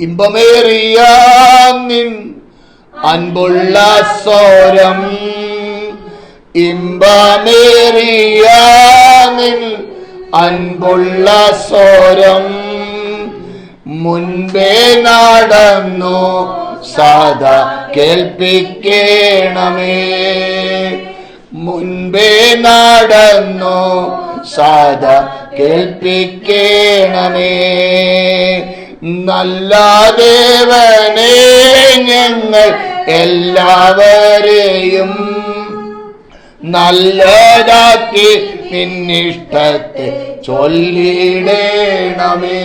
ഇമ്പമേറിയ നിൻ അൻപുള്ള സ്വരം. ഇമ്പമേറിയ നിൻ അൻപുള്ള സ്വരം. മുൻപേ നടന്നു സാധാ കേൾപ്പിക്കണമേ. മുൻപേ നടന്നു സദാ കേൾപ്പിക്കണമേ. നല്ല ദേവനെ ഞങ്ങൾ എല്ലാവരെയും നല്ലതാക്കി നിന്നിഷ്ടത്തെ ചൊല്ലിടേണമേ.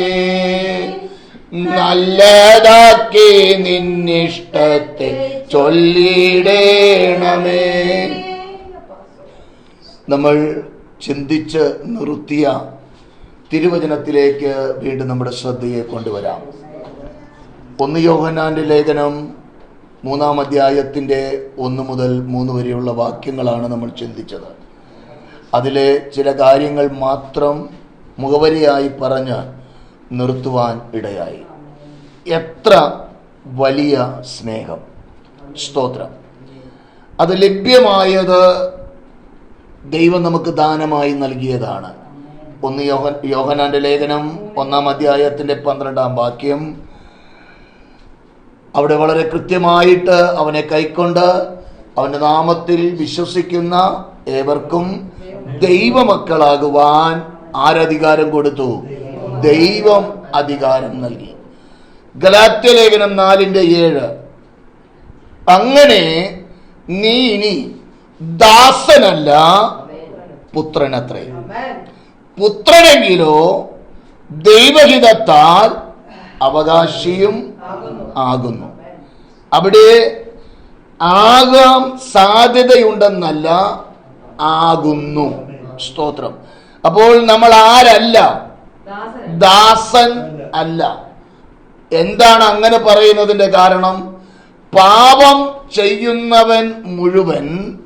നല്ലതാക്കി നിന്നിഷ്ടത്തെ ചൊല്ലിടേണമേ. നമ്മൾ ചിന്തിച്ച് നിർത്തിയ തിരുവചനത്തിലേക്ക് വീണ്ടും നമ്മുടെ ശ്രദ്ധയെ കൊണ്ടുവരാം. ഒന്ന് യോഹന്നാന്റെ ലേഖനം മൂന്നാം അധ്യായത്തിന്റെ ഒന്ന് മുതൽ മൂന്ന് വരെയുള്ള വാക്യങ്ങളാണ് നമ്മൾ ചിന്തിച്ചത്. അതിലെ ചില കാര്യങ്ങൾ മാത്രം മുഖവരിയായി പറഞ്ഞ് നിർത്തുവാൻ ഇടയായി. എത്ര വലിയ സ്നേഹം. സ്തോത്രം. അത് ലഭ്യമായത് ദൈവം നമുക്ക് ദാനമായി നൽകിയതാണ്. ഒന്ന് യോഹൻ യോഹനാന്റെ ലേഖനം ഒന്നാം അധ്യായത്തിന്റെ പന്ത്രണ്ടാം വാക്യം. അവിടെ വളരെ കൃത്യമായിട്ട് അവനെ കൈക്കൊണ്ട് അവന്റെ നാമത്തിൽ വിശ്വസിക്കുന്ന ഏവർക്കും ദൈവമക്കളാകുവാൻ ആരധികാരം കൊടുത്തു. ദൈവം അധികാരം നൽകി. ഗലാത്യലേഖനം നാലിന്റെ ഏഴ്. അങ്ങനെ നീ ഇനി ദാസനല്ല പുത്രനത്രേ. പുത്രനെങ്കിലോ ദൈവഹിതത്താൽ അവകാശിയും ആകുന്നു. അവിടെ ആകാം സാധ്യതയുണ്ടെന്നല്ല ആകുന്നു. സ്തോത്രം. അപ്പോൾ നമ്മൾ ആരല്ല? ദാസൻ അല്ല. എന്താണ് അങ്ങനെ പറയുന്നതിന്റെ കാരണം? പാപം ചെയ്യുന്നവൻ മുഴുവൻ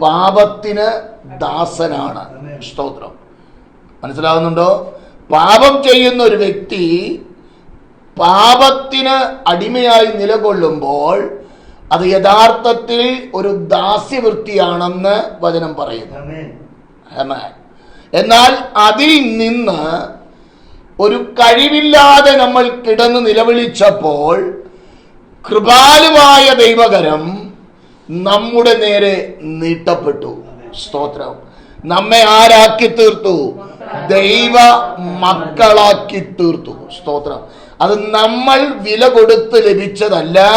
പാപത്തിന് ദാസനാണ്. സ്തോത്രം. മനസ്സിലാകുന്നുണ്ടോ പാപം ചെയ്യുന്ന ഒരു വ്യക്തി പാപത്തിന് അടിമയായി നിലകൊള്ളുമ്പോൾ അത് യഥാർത്ഥത്തിൽ ഒരു ദാസ്യവൃത്തിയാണെന്ന് വചനം പറയുന്നു. എന്നാൽ അതിൽ നിന്ന് ഒരു കഴിവില്ലാതെ നമ്മൾ കിടന്ന് നിലവിളിച്ചപ്പോൾ കൃപാലുവായ ദൈവകരം നമ്മുടെ നേരെ നീട്ടപ്പെട്ടു. സ്തോത്രം. നമ്മെ ആരാക്കി തീർത്തു ദൈവ മക്കളാക്കി തീർത്തു സ്തോത്രം. അത് നമ്മൾ വില കൊടുത്ത് ലഭിച്ചതല്ല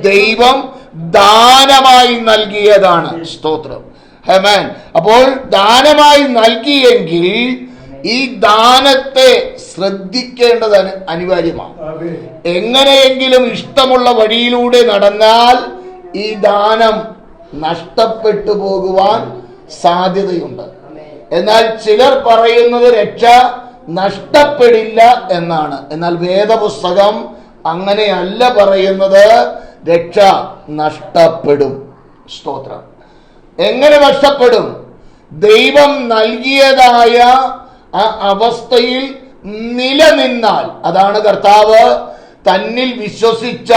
ദൈവം ദാനമായി നൽകിയതാണ്. സ്തോത്രം. ഹെമാൻ അപ്പോൾ ദാനമായി നൽകിയെങ്കിൽ ഈ ദാനത്തെ ശ്രദ്ധിക്കേണ്ടത് അനു- അനിവാര്യമാണ്. എങ്ങനെയെങ്കിലും ഇഷ്ടമുള്ള വഴിയിലൂടെ നടന്നാൽ ഈ ദാനം നഷ്ടപ്പെട്ടു പോകുവാൻ സാധ്യതയുണ്ട്. എന്നാൽ ചിലർ പറയുന്നത് രക്ഷ നഷ്ടപ്പെടില്ല എന്നാണ്. എന്നാൽ വേദപുസ്തകം അങ്ങനെയല്ല പറയുന്നത് രക്ഷ നഷ്ടപ്പെടും. സ്തോത്രം. എങ്ങനെ നഷ്ടപ്പെടും? ദൈവം നൽകിയതായ ആ അവസ്ഥയിൽ നിലനിന്നാൽ. അതാണ് കർത്താവ് തന്നിൽ വിശ്വസിച്ച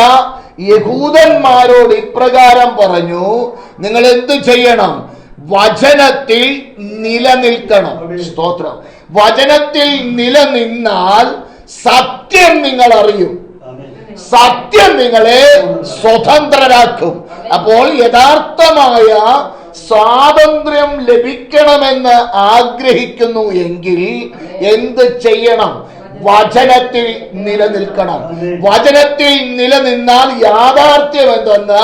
യഹൂദന്മാരോട് ഇപ്രകാരം പറഞ്ഞു നിങ്ങൾ എന്ത് ചെയ്യണം? വചനത്തിൽ നിലനിൽക്കണം. സ്തോത്രം. വചനത്തിൽ നിലനിന്നാൽ സത്യം നിങ്ങൾ അറിയും സത്യം നിങ്ങളെ സ്വതന്ത്രരാക്കും. അപ്പോൾ യഥാർത്ഥമായ സ്വാതന്ത്ര്യം ലഭിക്കണമെന്ന് ആഗ്രഹിക്കുന്നു എങ്കിൽ എന്ത് ചെയ്യണം? വചനത്തിൽ നിലനിൽക്കണം. വചനത്തിൽ നിലനിന്നാൽ യാഥാർത്ഥ്യം എന്തെന്ന്?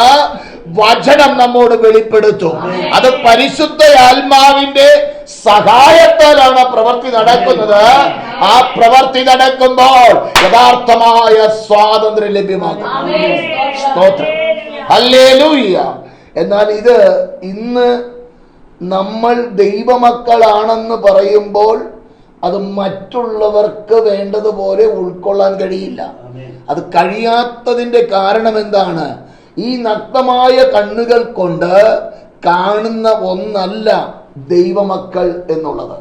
വചനം നമ്മോട് വെളിപ്പെടുത്തും. അത് പരിശുദ്ധ ആത്മാവിന്റെ സഹായത്താലാണ് പ്രവൃത്തി നടക്കുന്നത്. ആ പ്രവൃത്തി നടക്കുമ്പോൾ യഥാർത്ഥമായ സ്വാതന്ത്ര്യം ലഭ്യമാകും. സ്തോത്രം. ഹല്ലേലൂയ എന്നാൽ ഇത് ഇന്ന് നമ്മൾ ദൈവമക്കളാണെന്ന് പറയുമ്പോൾ അത് മറ്റുള്ളവർക്ക് വേണ്ടതുപോലെ ഉൾക്കൊള്ളാൻ കഴിയില്ല. അത് കഴിയാത്തതിന്റെ കാരണം എന്താണ്? ഈ നഗ്നമായ കണ്ണുകൾ കൊണ്ട് കാണുന്ന ഒന്നല്ല ദൈവമക്കൾ എന്നുള്ളത്.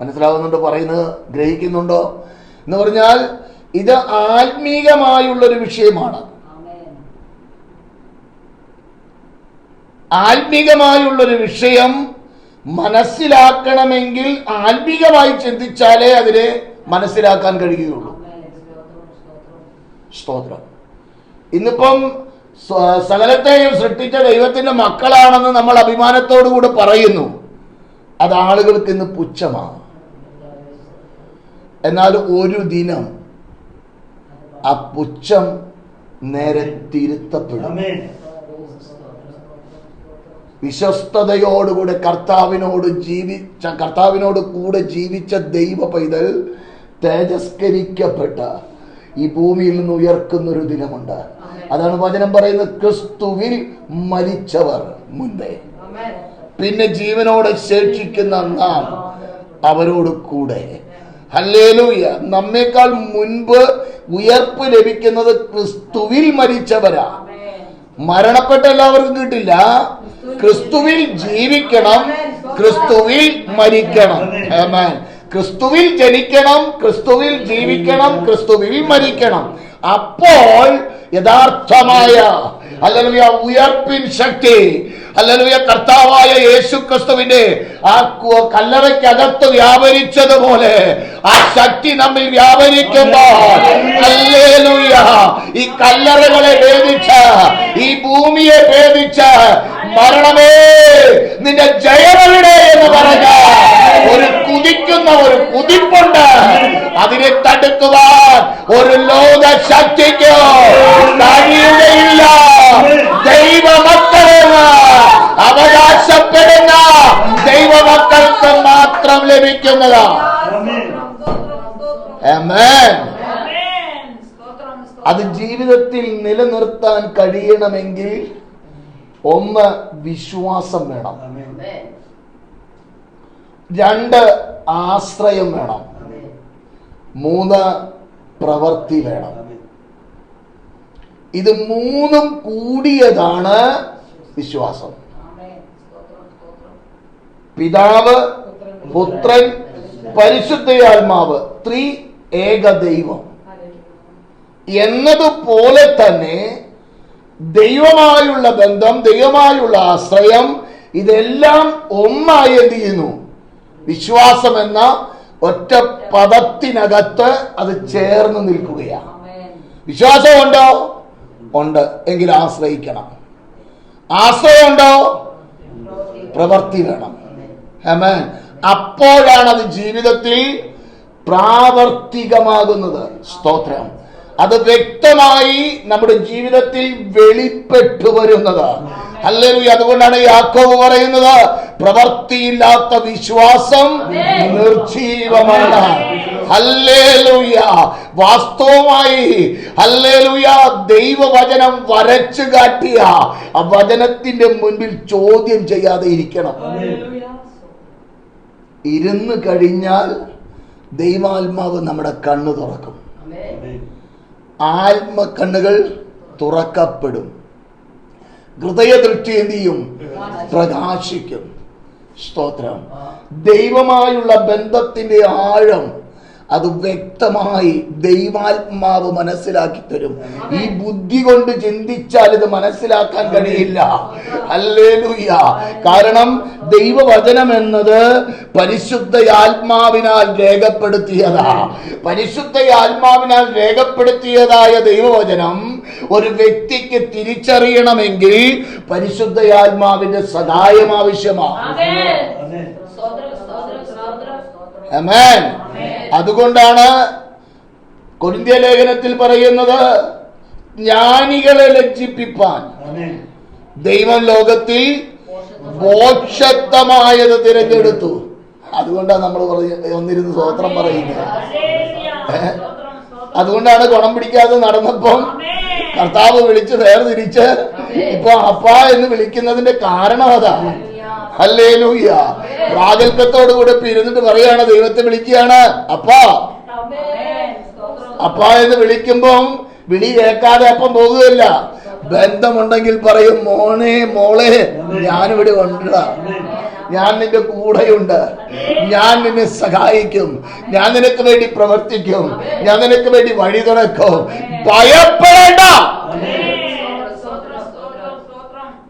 മനസ്സിലാവുന്നുണ്ട്? പറയുന്നത് ഗ്രഹിക്കുന്നുണ്ടോ? എന്ന് പറഞ്ഞാൽ ഇത് ആത്മീകമായുള്ളൊരു വിഷയമാണ്. ആത്മീകമായുള്ളൊരു വിഷയം മനസ്സിലാക്കണമെങ്കിൽ ആത്മീകമായി ചിന്തിച്ചാലേ അതിനെ മനസ്സിലാക്കാൻ കഴിയുകയുള്ളൂ. സ്തോത്രം. ഇന്നിപ്പം സകലത്തെയും സൃഷ്ടിച്ച ദൈവത്തിന്റെ മക്കളാണെന്ന് നമ്മൾ അഭിമാനത്തോടു കൂടി പറയുന്നു. അത് ആളുകൾക്ക് ഇന്ന് പുച്ഛമാണ്. എന്നാൽ ഒരു ദിനം ആ പുച്ഛം നേരെ തിരുത്തപ്പെടും. വിശ്വസ്തയോടുകൂടെ കർത്താവിനോട് ജീവിച്ച കർത്താവിനോട് കൂടെ ജീവിച്ച ദൈവ പൈതൽ തേജസ്കരിക്കപ്പെട്ട ഈ ഭൂമിയിൽ നിന്ന് ഉയർക്കുന്ന ഒരു ദിനമുണ്ട് അതാണ് വചനം പറയുന്നത്. ക്രിസ്തുവിൽ മരിച്ചവർ മുൻപേ. പിന്നെ ജീവനോടെ ശേഷിക്കുന്ന നാം അവരോട് കൂടെ. ഹല്ലേലൂയ. നമ്മേക്കാൾ മുൻപ് ഉയർപ്പ് ലഭിക്കുന്നത് ക്രിസ്തുവിൽ മരിച്ചവരാ. മരണപ്പെട്ട എല്ലാവർക്കും കിട്ടില്ല. ക്രിസ്തുവിൽ ജീവിക്കണം ക്രിസ്തുവിൽ മരിക്കണം. ക്രിസ്തുവിൽ ജനിക്കണം ക്രിസ്തുവിൽ ജീവിക്കണം ക്രിസ്തുവിൽ മരിക്കണം അപ്പോൾ യഥാർത്ഥമായ അല്ലെങ്കിൽ ഉയർപ്പിൻ ശക്തി. അല്ലെങ്കിൽ കർത്താവായ യേശു ക്രിസ്തുവിന്റെ ആ കല്ലറയ്ക്കകത്ത് വ്യാപരിച്ചതുപോലെ ആ ശക്തി നമ്മിൽ വ്യാപരിക്കുമ്പോൾ ഈ കല്ലറകളെ ഭേദിച്ച് ഈ ഭൂമിയെ ഭേദിച്ച് മരണമേ നിന്റെ ജയമെവിടെ എന്ന് പറഞ്ഞ ഒരു കുതിക്കുന്ന ഒരു കുതിപ്പുണ്ട്. അതിനെ തടുക്കുവാൻ ഒരു ലോക ശക്തിക്കോ കഴിയുകയില്ല. ദൈവമക്കളെന്ന് അവകാശപ്പെടുന്ന ദൈവമക്കൾക്ക് മാത്രം ലഭിക്കുന്നതാണ്. അത് ജീവിതത്തിൽ നിലനിർത്താൻ കഴിയണമെങ്കിൽ ഒന്ന് വിശ്വാസം വേണം. രണ്ട് ആശ്രയം വേണം. മൂന്ന് പ്രവൃത്തി വേണം. ഇത് മൂന്നും കൂടിയതാണ് വിശ്വാസം. പിതാവ് പുത്രൻ പരിശുദ്ധയാത്മാവ് ത്രീ ഏക ദൈവം. എന്നതുപോലെ തന്നെ ദൈവമായുള്ള ബന്ധം ദൈവമായുള്ള ആശ്രയം ഇതെല്ലാം ഒന്നായി എന്ത് ചെയ്യുന്നു? വിശ്വാസം എന്ന ഒറ്റ പദത്തിനകത്ത് അത് ചേർന്ന് നിൽക്കുകയാണ്. വിശ്വാസമുണ്ടോ ഉണ്ട് എങ്കിൽ ആശ്രയിക്കണം. ആശ്രയമുണ്ടോ? പ്രവൃത്തി വേണം. ആമേൻ അപ്പോഴാണ് അത് ജീവിതത്തിൽ പ്രാവർത്തികമാകുന്നത്. സ്തോത്രം. അത് വ്യക്തമായി നമ്മുടെ ജീവിതത്തിൽ വെളിപ്പെട്ടു വരുന്നത്. അല്ലെങ്കിൽ അതുകൊണ്ടാണ് യാക്കോവ് പറയുന്നത് പ്രവൃത്തിയില്ലാത്ത വിശ്വാസം നിർജീവമാണ് വാസ്തവമായി ദൈവവചനം വരച്ചു കാട്ടിയ ആ വചനത്തിന്റെ മുൻപിൽ ചോദ്യം ചെയ്യാതെ ഇരിക്കണം. ഇരുന്ന് കഴിഞ്ഞാൽ ദൈവാത്മാവ് നമ്മുടെ കണ്ണ് തുറക്കും. ആത്മക്കണ്ണുകൾ തുറക്കപ്പെടും. ഹൃദയദൃഷ്ടി എന്ത് ചെയ്യും? പ്രകാശിക്കും. സ്തോത്രം. ദൈവമായുള്ള ബന്ധത്തിന്റെ ആഴം അത് വ്യക്തമായി ദൈവാത്മാവ് മനസ്സിലാക്കി തരും ഈ ബുദ്ധി കൊണ്ട് ചിന്തിച്ചാൽ ഇത് മനസ്സിലാക്കാൻ കഴിയില്ല. അല്ലേലൂയ കാരണം ദൈവവചനം എന്നത് പരിശുദ്ധ ആത്മാവിനാൽ രേഖപ്പെടുത്തിയതാ. പരിശുദ്ധ ആത്മാവിനാൽ രേഖപ്പെടുത്തിയതായ ദൈവവചനം ഒരു വ്യക്തിക്ക് തിരിച്ചറിയണമെങ്കിൽ പരിശുദ്ധ ആത്മാവിന്റെ സഹായം ആവശ്യമാണ്. Amen. അതുകൊണ്ടാണ് കൊരിന്ത്യ ലേഖനത്തിൽ പറയുന്നത് ജ്ഞാനികളെ ലജ്ജിപ്പിപ്പാൻ. ആമേൻ ദൈവം ലോകത്തിൽ മോക്ഷത്തമായത് തിരഞ്ഞെടുത്തു. അതുകൊണ്ടാണ് നമ്മൾ ഒന്നിരുന്ന് സ്വോത്രം പറയുന്നത്? അതുകൊണ്ടാണ് ഗുണം പിടിക്കാതെ നടന്നപ്പം കർത്താവ് വിളിച്ച് വേർതിരിച്ച് ഇപ്പൊ അപ്പ എന്ന് വിളിക്കുന്നതിന്റെ കാരണം അതാ ഹല്ലേലൂയ. പ്രാഗൽഭ്യത്തോടുകൂടെ ഇരുന്നിട്ട് പറയാണ് ദൈവത്തെ വിളിക്കുകയാണ്. അപ്പാ. അപ്പ എന്ന് വിളിക്കുമ്പം വിളി കേൾക്കാതെ അപ്പം പോകുകയില്ല. ബന്ധമുണ്ടെങ്കിൽ പറയും മോനെ മോളെ ഞാനിവിടെ ഉണ്ട് ഞാൻ നിന്റെ കൂടെയുണ്ട്. ഞാൻ നിന്നെ സഹായിക്കും. ഞാൻ നിനക്ക് വേണ്ടി പ്രവർത്തിക്കും. ഞാൻ നിനക്ക് വേണ്ടി വഴി തുറക്കും. ഭയപ്പെടേണ്ട.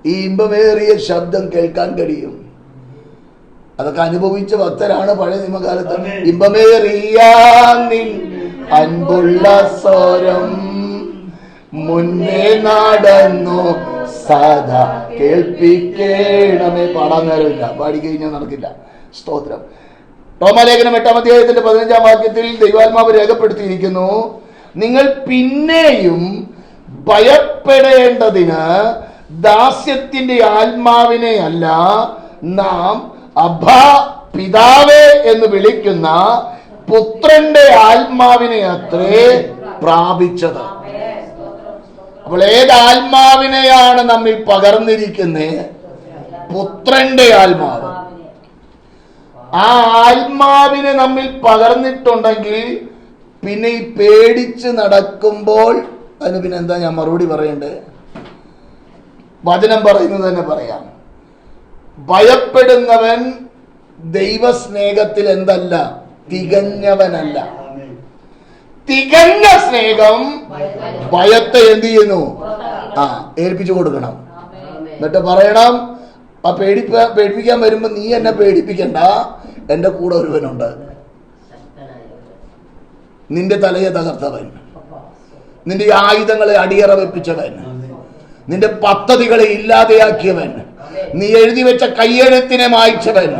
ഈ ഇമ്പമേറിയ ശബ്ദം കേൾക്കാൻ കഴിയും. അതൊക്കെ അനുഭവിച്ച ഭക്തരാണ് പഴയ നിയമകാലത്ത്. ഇമ്പമേറിയ അൻപുള്ള സ്വരം മുന്നേ നടന്നു. സദാ കേൾപ്പിക്കേണമേ. പാടാൻ നേരമില്ല. പാടി കഴിഞ്ഞാൽ നടക്കില്ല. സ്തോത്രം. റോമാലേഖനം എട്ടാം അധ്യായത്തിന്റെ പതിനഞ്ചാം വാക്യത്തിൽ ദൈവാത്മാവ് രേഖപ്പെടുത്തിയിരിക്കുന്നു നിങ്ങൾ പിന്നെയും ഭയപ്പെടേണ്ടതിന് ദാസ്യത്തിന്റെ ആത്മാവിനെ അല്ല നാം അഭ പിതാവേ എന്ന് വിളിക്കുന്ന പുത്രന്റെ ആത്മാവിനെ അത്രേ പ്രാപിച്ചത്. അപ്പോൾ ഏത് ആത്മാവിനെയാണ് നമ്മിൽ പകർന്നിരിക്കുന്നത് പുത്രന്റെ ആത്മാവ്. ആ ആത്മാവിനെ നമ്മിൽ പകർന്നിട്ടുണ്ടെങ്കിൽ പിന്നെ ഈ പേടിച്ച് നടക്കുമ്പോൾ അതിന് പിന്നെ എന്താ ഞാൻ മറുപടി പറയണ്ടേ? വചനം പറയുന്നത് തന്നെ പറയാം. ഭയപ്പെടുന്നവൻ ദൈവസ്നേഹത്തിൽ എന്തല്ല? തികഞ്ഞവനല്ല. തികഞ്ഞ സ്നേഹം ഭയത്തെ എന്ത് ചെയ്യുന്നു? ആ ഏൽപ്പിച്ചു കൊടുക്കണം. എന്നിട്ട് പറയണം ആ പേടിപ്പ പേടിപ്പിക്കാൻ വരുമ്പോ നീ എന്നെ പേടിപ്പിക്കണ്ട. എന്റെ കൂടെ ഒരുവനുണ്ട്. നിന്റെ തലയെ തകർത്തവൻ. നിന്റെ ആയുധങ്ങളെ അടിയറ വെപ്പിച്ചവൻ നിന്റെ പദ്ധതികളെ ഇല്ലാതെയാക്കിയവൻ. നീ എഴുതി വെച്ച കയ്യെഴുത്തിനെ മായ്ച്ചവൻ.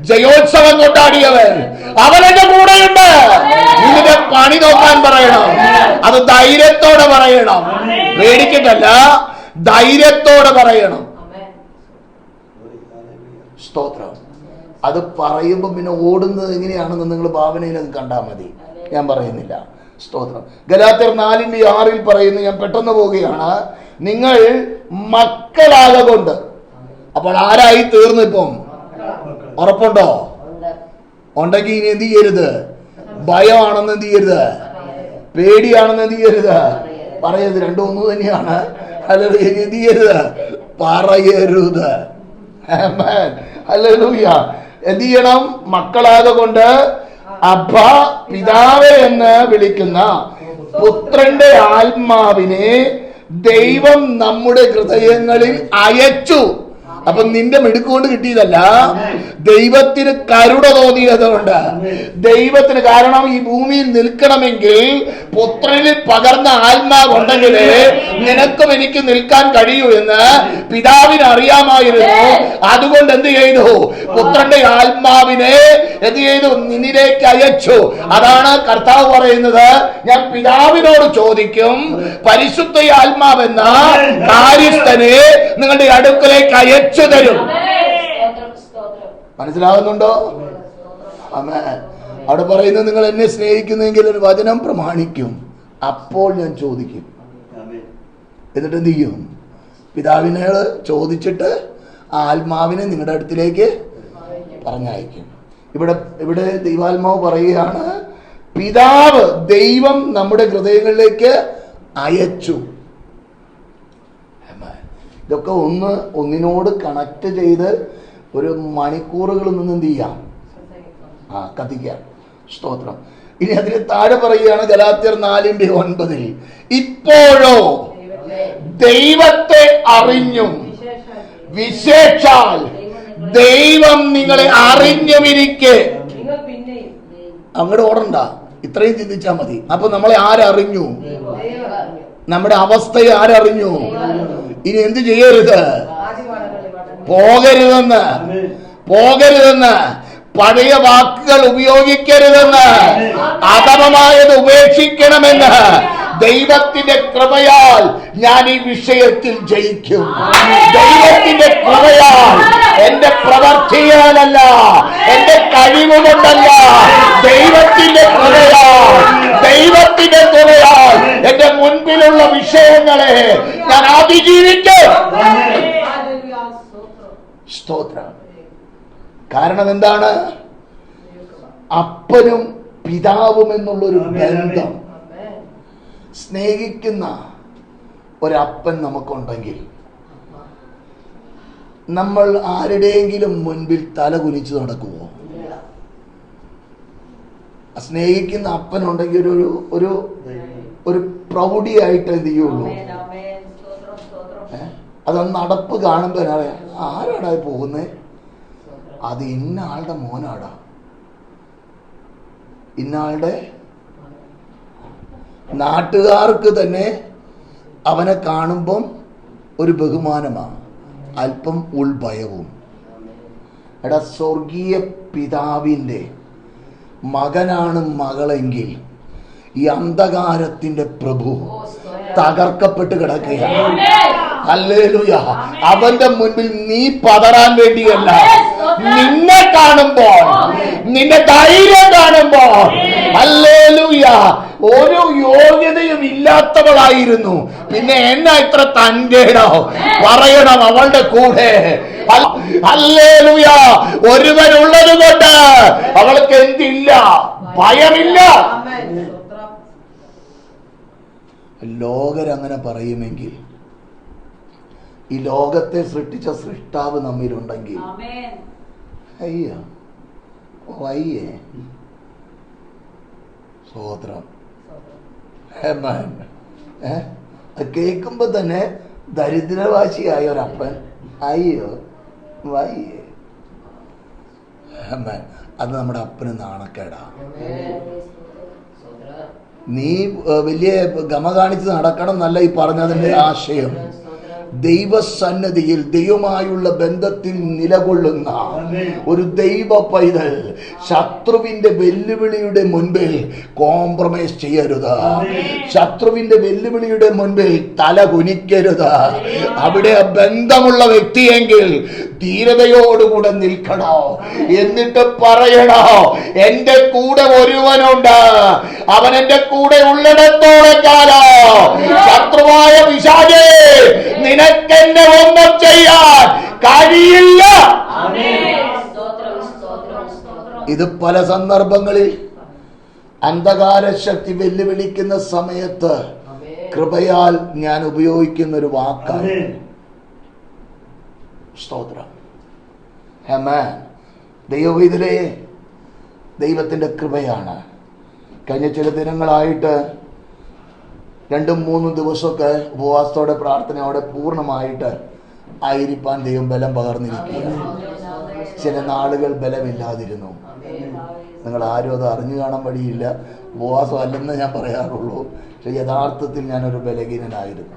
ജയോത്സവം കൊണ്ടാടിയവൻ. അവനെന്റെ കൂടെയുണ്ട്. നിന്റെ പണി നോക്കാൻ പറയണം. അത് ധൈര്യത്തോടെ പറയണം. പേടിക്കട്ടല്ല ധൈര്യത്തോടെ പറയണം. സ്തോത്രം. അത് പറയുമ്പോൾ പിന്നെ ഓടുന്നത് എങ്ങനെയാണെന്ന് നിങ്ങൾ ഭാവനയിൽ അത് കണ്ടാൽ മതി. ഞാൻ പറയുന്നില്ല. സ്തോത്രം. ഗലാത്തർ നാലിന്റെ ആറിൽ പറയുന്നു ഞാൻ പെട്ടെന്ന് പോവുകയാണ്. നിങ്ങൾ മക്കളാകൊണ്ട് അപ്പോൾ ആരായി തീർന്നു ഇപ്പം? ഉറപ്പുണ്ടോ? ഉണ്ടെങ്കിൽ ഇനി എന്ത് ചെയ്യരുത്? ഭയമാണെന്ന് എന്ത് ചെയ്യരുത്? പേടിയാണെന്ന് എന്ത് ചെയ്യരുത്? പറയരുത്. രണ്ടും ഒന്ന് തന്നെയാണ്. അല്ലെങ്കിൽ എന്ത് ചെയ്യരുത്? പറയരുത്. അല്ലൂയ. എന്ത് ചെയ്യണം? മക്കളാകെ കൊണ്ട് അബ പിതാവ് എന്ന് വിളിക്കുന്ന പുത്രന്റെ ആത്മാവിനെ ദൈവം നമ്മുടെ ഹൃദയങ്ങളിൽ അയച്ചു. അപ്പൊ നിന്റെ മിടുക്കുകൊണ്ട് കിട്ടിയതല്ല. ദൈവത്തിന് കരുണ തോന്നിയതുകൊണ്ട്. ദൈവത്തിന് കാരണം ഈ ഭൂമിയിൽ നിൽക്കണമെങ്കിൽ പുത്രനിൽ പകർന്ന ആത്മാവുണ്ടെങ്കിൽ നിനക്കും എനിക്ക് നിൽക്കാൻ കഴിയൂ എന്ന് പിതാവിന് അറിയാമായിരുന്നു. അതുകൊണ്ട് എന്ത് ചെയ്തു? പുത്രന്റെ ആത്മാവിനെ എന്ത് ചെയ്തു? നിന്നിലേക്ക് അയച്ചു. അതാണ് കർത്താവ് പറയുന്നത്. ഞാൻ പിതാവിനോട് ചോദിക്കും പരിശുദ്ധ ആത്മാവെന്ന കാര്യസ്ഥനെ നിങ്ങളുടെ അടുക്കലേക്ക് അയച്ചു തരും മനസ്സിലാവുന്നുണ്ടോ? അമ്മേ അവിടെ പറയുന്നത് നിങ്ങൾ എന്നെ സ്നേഹിക്കുന്നെങ്കിൽ ഒരു വചനം പ്രമാണിക്കും. അപ്പോൾ ഞാൻ ചോദിക്കും. എന്നിട്ട് എന്ത് ചെയ്യും? പിതാവിനെ ചോദിച്ചിട്ട് ആ ആത്മാവിനെ നിങ്ങളുടെ അടുത്തിലേക്ക് പറഞ്ഞയക്കും. ഇവിടെ ഇവിടെ ദൈവാത്മാവ് പറയുകയാണ് പിതാവ് ദൈവം നമ്മുടെ ഹൃദയങ്ങളിലേക്ക് അയച്ചു. ഇതൊക്കെ ഒന്ന് ഒന്നിനോട് കണക്ട് ചെയ്ത് ഒരു മണിക്കൂറുകൾ നിന്ന് എന്ത് ചെയ്യാം? ആ കത്തിക്കാം സ്തോത്രം. ഇനി അതിന് താഴെ പറയുകയാണ് ഗലാത്യർ നാലിന്റെ ഒൻപതിൽ. ഇപ്പോഴോ ദൈവത്തെ അറിഞ്ഞും വിശേഷാൽ ദൈവം നിങ്ങളെ അറിഞ്ഞുമിരിക്കെ. അങ്ങോട്ട് ഓടണ്ട. ഇത്രയും ചിന്തിച്ചാൽ മതി. അപ്പൊ നമ്മളെ ആരറിഞ്ഞു? നമ്മുടെ അവസ്ഥയെ ആരറിഞ്ഞു? ഇനി എന്ത് ചെയ്യരുത്? പോകരുതെന്ന്. പോകരുതെന്ന്. പഴയ വാക്കുകൾ ഉപയോഗിക്കരുതെന്ന്. അധമമായത് ഉപേക്ഷിക്കണമെന്ന്. ദൈവത്തിന്റെ കൃപയാൽ ഞാൻ ഈ വിഷയത്തിൽ ജയിക്കും. ദൈവത്തിന്റെ കൃപയാൽ എന്റെ പ്രവർത്തിയാലല്ല എന്റെ കഴിവുകൊണ്ടല്ല. ദൈവത്തിന്റെ കൃപയാൽ ദൈവത്തിന്റെ തുണയാൽ എന്റെ മുൻപിലുള്ള വിഷയങ്ങളെ ഞാൻ അതിജീവിക്കും സ്തോത്രം. കാരണം എന്താണ് അപ്പനും പിതാവും എന്നുള്ളൊരു ബന്ധം. സ്നേഹിക്കുന്ന ഒരപ്പൻ നമുക്കുണ്ടെങ്കിൽ നമ്മൾ ആരുടെയെങ്കിലും മുൻപിൽ തല കുനിച്ച് നടക്കുമോ സ്നേഹിക്കുന്ന അപ്പനുണ്ടെങ്കിൽ ഒരു ഒരു ഒരു ഒരു പ്രൗഢിയായിട്ട് എന്ത് ചെയ്യുള്ളൂ? അത് നടപ്പ് കാണുമ്പോൾ അറിയാം ആരാടാ പോകുന്നത് അത് ഇന്ന ആളുടെ മോനാടാ. ഇന്ന ആളുടെ നാട്ടുകാർക്ക് തന്നെ അവനെ കാണുമ്പം ഒരു ബഹുമാനമാണ് അല്പം ഉൾഭയവും. എടാ സ്വർഗീയ പിതാവിന്റെ മകനാണ് മകളെങ്കിൽ ഈ അന്ധകാരത്തിന്റെ പ്രഭു തകർക്കപ്പെട്ട് കിടക്കുകയാണ്. അവന്റെ മുൻപിൽ നീ പതറാൻ വേണ്ടിയല്ല. നിന്നെ കാണുമ്പോൾ നിന്റെ ധൈര്യം കാണുമ്പോൾ. ഹല്ലേലൂയ. ഒരു യോഗ്യതയും ഇല്ലാത്തവളായിരുന്നു. പിന്നെ എന്നാ ഇത്ര തന്റെടോ? പറയണം അവളുടെ കൂടെ. ഹല്ലേലൂയ. ഒരുവനുള്ളത് കൊണ്ട് അവൾക്ക് എന്തില്ല? ഭയമില്ല. ലോകരങ്ങനെ പറയുമെങ്കിൽ ഈ ലോകത്തെ സൃഷ്ടിച്ച സൃഷ്ടാവ് നമ്മിലുണ്ടെങ്കിൽ. അയ്യ. സ്വോത്രം ഹെമൻ ഏ? അത് കേൾക്കുമ്പോ തന്നെ ദരിദ്രവാശിയായ ഒരപ്പൻ അയ്യോ. വയ്യേ. അത് നമ്മുടെ അപ്പന് നാണക്കേടാ. നീ വലിയ ഗമ കാണിച്ച് നടക്കണം എന്നല്ല ഈ പറഞ്ഞതിന്റെ ആശയം. ദൈവസന്നദ്ധിയിൽ ദൈവമായുള്ള ബന്ധത്തിൽ നിലകൊള്ളുന്ന ഒരു ദൈവ പൈതൽ ശത്രുവിന്റെ വെല്ലുവിളിയുടെ മുൻപിൽ കോംപ്രമൈസ് ചെയ്യരുത്. ശത്രുവിന്റെ വെല്ലുവിളിയുടെ മുൻപിൽ തല കുനിക്കരുത്. അവിടെ ബന്ധമുള്ള വ്യക്തിയെങ്കിൽ ധീരതയോടുകൂടെ നിൽക്കണോ? എന്നിട്ട് പറയണോ? എന്റെ കൂടെ ഒരുവനുണ്ട്. അവൻ എന്റെ കൂടെ ഉള്ളിടത്തോളം കാലോ. ശത്രുവായ നിനക്കെന്നെ ഒന്നും ചെയ്യാൻ കഴിയില്ല. ആമേൻ. സ്തോത്രം, സ്തോത്രം, സ്തോത്രം. ഇത് പല സന്ദർഭങ്ങളിൽ അന്ധകാര ശക്തി വെല്ലുവിളിക്കുന്ന സമയത്ത് കൃപയാൽ ഞാൻ ഉപയോഗിക്കുന്ന ഒരു വാക്കാണ് സ്തോത്രം. ഹെമാൻ ദൈവവിധിലെ ദൈവത്തിന്റെ കൃപയാണ്. കഴിഞ്ഞ ചില ദിനങ്ങളായിട്ട് രണ്ടും മൂന്നും ദിവസമൊക്കെ ഉപവാസത്തോടെ പ്രാർത്ഥനയോടെ പൂർണമായിട്ട് ആയിരിപ്പാൻ ദൈവം ബലം പകർന്നിരിക്കുക ചില നാളുകൾ ബലമില്ലാതിരുന്നു. നിങ്ങൾ ആരും അത് അറിഞ്ഞു കാണാൻ വഴിയില്ല. ഉപവാസം അല്ലെന്ന് ഞാൻ പറയാറുള്ളൂ. പക്ഷെ യഥാർത്ഥത്തിൽ ഞാനൊരു ബലഹീനനായിരുന്നു.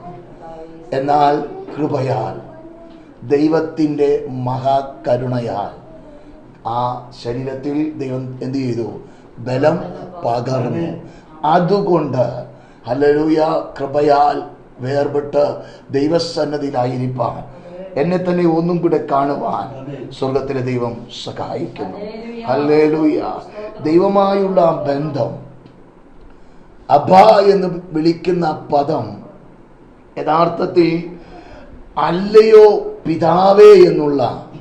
എന്നാൽ കൃപയാൽ ദൈവത്തിന്റെ മഹാകരുണയാൽ ആ ശരീരത്തിൽ ദൈവം എന്ത് ചെയ്തു? ബലം പകർന്നു. അതുകൊണ്ട് ഹല്ലേലൂയ കൃപയാൽ വേർപെട്ട് ദൈവസന്നതിയിലായിരിക്കാൻ എന്നെ തന്നെ ഒന്നും കൂടെ കാണുവാൻ സ്വർഗത്തിലെ ദൈവം സഹായിക്കുന്നു. ഹല്ലേലൂയ. ദൈവമായുള്ള ബന്ധം. അഭ എന്ന് വിളിക്കുന്ന പദം യഥാർത്ഥത്തിൽ അല്ലയോ പിതാവേ എന്നുള്ള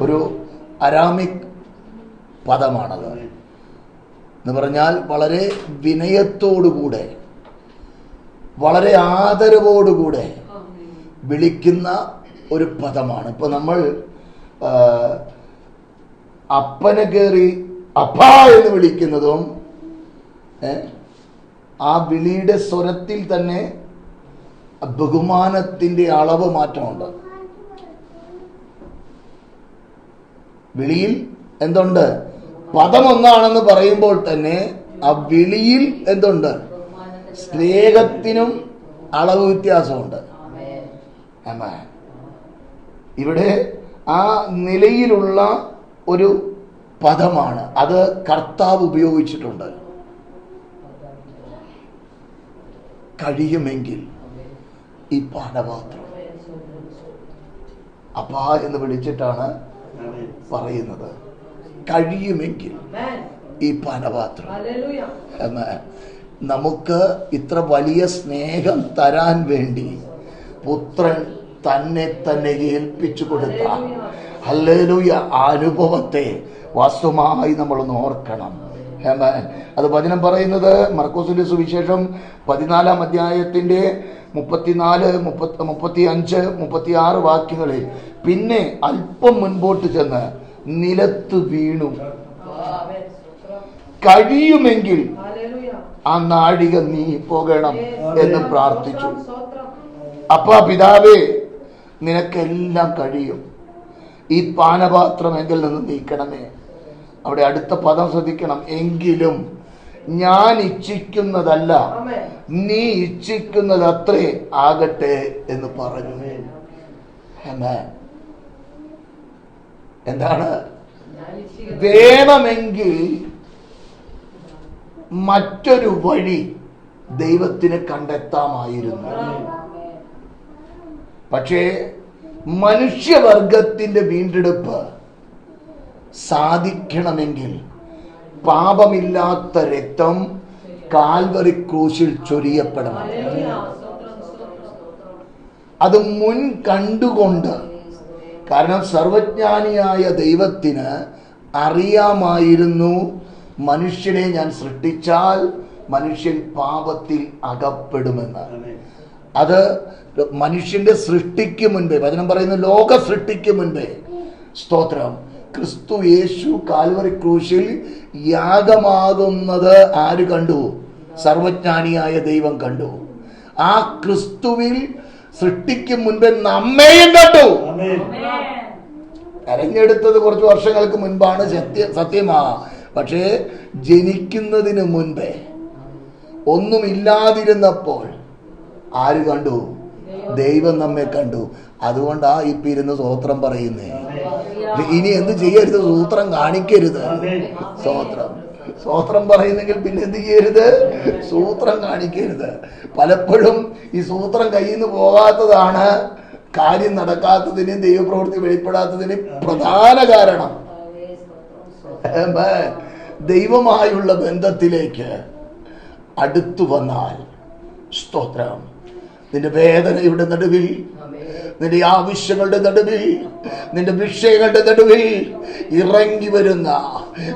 ഒരു അരാമിക് പദമാണത്. എന്ന് പറഞ്ഞാൽ വളരെ വിനയത്തോടുകൂടെ വളരെ ആദരവോടുകൂടെ വിളിക്കുന്ന ഒരു പദമാണ്. ഇപ്പൊ നമ്മൾ അപ്പനെ കയറി അപ്പ എന്ന് വിളിക്കുന്നതും ആ വിളിയുടെ സ്വരത്തിൽ തന്നെ ബഹുമാനത്തിന്റെ അളവ് മാറ്റമുണ്ട്. വിളിയിൽ എന്തുണ്ട്? പദം ഒന്നാണെന്ന് പറയുമ്പോൾ തന്നെ ആ വിളിയിൽ എന്തുണ്ട്? സ്നേഹത്തിനും അളവ് വ്യത്യാസമുണ്ട്. ഇവിടെ ആ നിലയിലുള്ള ഒരു പദമാണ് അത് കർത്താവ് ഉപയോഗിച്ചിട്ടുണ്ട് കഴിയുമെങ്കിൽ ഈ പാനപാത്രം അപ്പാ എന്ന് വിളിച്ചിട്ടാണ് പറയുന്നത് കഴിയുമെങ്കിൽ. ഈ പാനപാത്രം. നമുക്ക് ഇത്ര വലിയ സ്നേഹം തരാൻ വേണ്ടി പുത്രൻ തന്നെ തന്നെ ഏൽപ്പിച്ചു കൊടുത്ത ഹല്ലേലൂയ അനുഭവത്തെ വാസ്തവമായി നമ്മളൊന്ന് ഓർക്കണം. അത് വചനം പറയുന്നത് മർക്കോസിന്റെ സുവിശേഷം പതിനാലാം അധ്യായത്തിന്റെ മുപ്പത്തിനാല് മുപ്പത്തി മുപ്പത്തി അഞ്ച് മുപ്പത്തി ആറ് വാക്യങ്ങളിൽ പിന്നെ അല്പം മുൻപോട്ട് ചെന്ന് നിലത്ത് വീണു കഴിയുമെങ്കിൽ ആ നാഴിക നീ പോകണം എന്ന് പ്രാർത്ഥിച്ചു. അപ്പ പിതാവേ നിനക്കെല്ലാം കഴിയും. ഈ പാനപാത്രം എങ്കിൽ നിന്ന് നീക്കണമേ. അവിടെ അടുത്ത പദം ശ്രദ്ധിക്കണം. എങ്കിലും ഞാൻ ഇച്ഛിക്കുന്നതല്ല. നീ ഇച്ഛിക്കുന്നത് അത്രേ ആകട്ടെ എന്ന് പറഞ്ഞു. എന്താണ്? വേണമെങ്കിൽ മറ്റൊരു വഴി ദൈവത്തിന് കണ്ടെത്താമായിരുന്നു. പക്ഷേ മനുഷ്യവർഗത്തിന്റെ വീണ്ടെടുപ്പ് സാധിക്കണമെങ്കിൽ പാപമില്ലാത്ത രക്തം കാൽവറി ക്രൂശിൽ ചൊരിയപ്പെടണം. അത് മുൻ കണ്ടുകൊണ്ട് കാരണം സർവജ്ഞാനിയായ ദൈവത്തിന് അറിയാമായിരുന്നു മനുഷ്യനെ ഞാൻ സൃഷ്ടിച്ചാൽ മനുഷ്യൻ പാപത്തിൽ അകപ്പെടുമെന്ന്. അത്. മനുഷ്യന്റെ സൃഷ്ടിക്ക് മുൻപേ വചനം പറയുന്ന ലോക സൃഷ്ടിക്ക് മുൻപേ. സ്തോത്രം. ക്രിസ്തു യേശു കാൽവറി ക്രൂശിൽ യാഗമാകുന്നത് ആര് കണ്ടു? സർവജ്ഞാനിയായ ദൈവം കണ്ടു. ആ ക്രിസ്തുവിൽ സൃഷ്ടിക്ക് മുൻപേ നമ്മയും കണ്ടു. തെരഞ്ഞെടുത്തത് കുറച്ച് വർഷങ്ങൾക്ക് മുൻപാണ് സത്യ സത്യമാ. പക്ഷേ ജനിക്കുന്നതിന് മുൻപേ ഒന്നുമില്ലാതിരുന്നപ്പോൾ ആര് കണ്ടു? ദൈവം നമ്മെ കണ്ടു. അതുകൊണ്ടാ ഇപ്പൊ ഇരുന്ന് സ്വോത്രം പറയുന്നേ. ഇനി എന്ത് ചെയ്യരുത്? സൂത്രം കാണിക്കരുത്. സ്വോത്രം സ്വോത്രം പറയുന്നെങ്കിൽ പിന്നെ എന്ത് ചെയ്യരുത്? സൂത്രം കാണിക്കരുത്. പലപ്പോഴും ഈ സൂത്രം കയ്യിൽ നിന്ന് പോകാത്തതാണ് കാര്യം നടക്കാത്തതിനും ദൈവപ്രവൃത്തി വെളിപ്പെടാത്തതിന് പ്രധാന കാരണം ആമേൻ സ്തോത്രം സ്തോത്രം Amen. ദൈവമായുള്ള ബന്ധത്തിലേക്ക് അടുത്തു വന്നാൽ സ്തോത്രം. നിന്റെ വേദനയുടെ നടുവിൽ നിന്റെ ആവശ്യങ്ങളുടെ നടുവിൽ നിന്റെ വിഷയങ്ങളുടെ നടുവിൽ ഇറങ്ങി വരുന്ന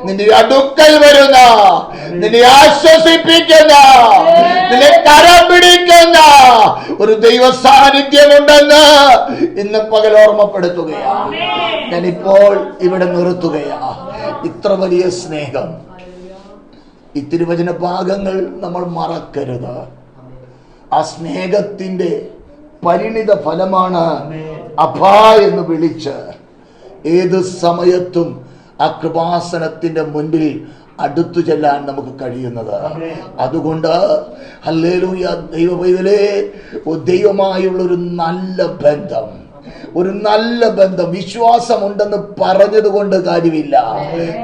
നിന്റെ അടുക്കൽ വരുന്ന നിന്നെ ആശ്വസിപ്പിക്കുന്ന നിന്നെ കരം പിടിക്കുന്ന ഒരു ദൈവ സാന്നിധ്യമുണ്ടെന്ന് ഇന്ന് പകൽ ഓർമ്മപ്പെടുത്തുകയാണ്. ഞാനിപ്പോൾ ഇവിടെ നിർത്തുകയാ ഇത്ര വലിയ സ്നേഹം. ഈ തിരുവചന ഭാഗങ്ങൾ നമ്മൾ മറക്കരുത്. ആ സ്നേഹത്തിന്റെ പരിണിത ഫലമാണ് അഭ എന്ന് വിളിച്ച് ഏത് സമയത്തും ആ കൃപാസനത്തിന്റെ മുൻപിൽ അടുത്തു ചെല്ലാൻ നമുക്ക് കഴിയുന്നത്. അതുകൊണ്ട് ഹല്ലേലൂയ ദൈവ പൈതലേ ദൈവമായുള്ള ഒരു നല്ല ബന്ധം. ഒരു നല്ല ബന്ധം വിശ്വാസമുണ്ടെന്ന് പറഞ്ഞത് കൊണ്ട് കാര്യമില്ല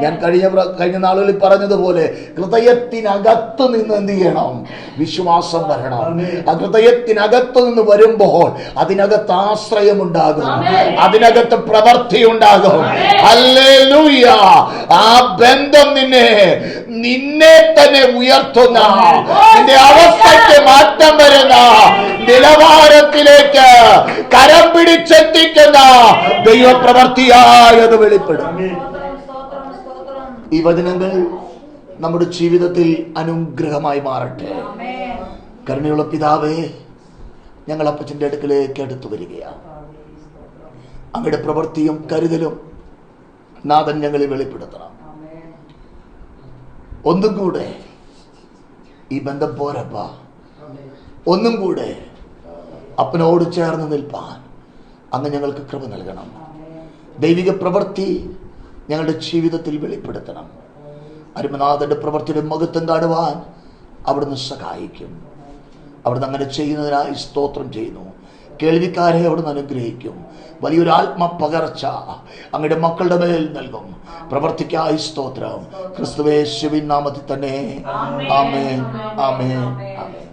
ഞാൻ കഴിഞ്ഞ കഴിഞ്ഞ നാളുകളിൽ പറഞ്ഞതുപോലെ ഹൃദയത്തിനകത്ത് നിന്ന് എന്ത് ചെയ്യണം? വിശ്വാസം വരണം. ആ ഹൃദയത്തിനകത്ത് നിന്ന് വരുമ്പോൾ അതിനകത്ത് ആശ്രയമുണ്ടാകും. അതിനകത്ത് പ്രവൃത്തി ഉണ്ടാകും ആ ബന്ധം നിന്നെ നിന്നെ തന്നെ ഉയർത്തുന്ന നിന്റെ അവസ്ഥയ്ക്ക് മാറ്റം വരുന്ന നിലവാരത്തിലേക്ക് കരം പിടിച്ചെത്തിക്കുന്ന ദൈവപ്രവർത്തിയായത് വെളിപ്പെടും. ഈ വചനങ്ങൾ നമ്മുടെ ജീവിതത്തിൽ അനുഗ്രഹമായി മാറട്ടെ. കരുണയുള്ള പിതാവേ ഞങ്ങൾ അപ്പച്ചന്റെ അടുക്കലേക്ക് എടുത്തു വരികയാണ്. അങ്ങയുടെ പ്രവൃത്തിയും കരുതലും നാഥൻ ഞങ്ങളെ വെളിപ്പെടുത്തണം. ഒന്നും കൂടെ ഈ ബന്ധം പോരപ്പ. ഒന്നും കൂടെ അപ്പനോട് ചേർന്ന് നിൽപ്പാൻ. അങ്ങ് ഞങ്ങൾക്ക് കൃപ നൽകണം. ദൈവിക പ്രവൃത്തി ഞങ്ങളുടെ ജീവിതത്തിൽ വെളിപ്പെടുത്തണം. അരുമനാഥന്റെ പ്രവൃത്തിയുടെ മഹത്വം കാണുവാൻ അവിടുന്ന് സഹായിക്കും. അവിടുന്ന് അങ്ങനെ ചെയ്യുന്നതിനായി സ്തോത്രം ചെയ്യുന്നു. കേൾവിക്കാരെ അവിടുന്ന് അനുഗ്രഹിക്കും. വലിയൊരു ആത്മ പകർച്ച അങ്ങയുടെ മക്കളുടെ മേൽ നൽകും. പ്രവർത്തിക്കായി സ്തോത്രം. ക്രിസ്തുവേശുവിൻ നാമത്തിൽ തന്നെ. ആമേ ആമേ ആമേൻ.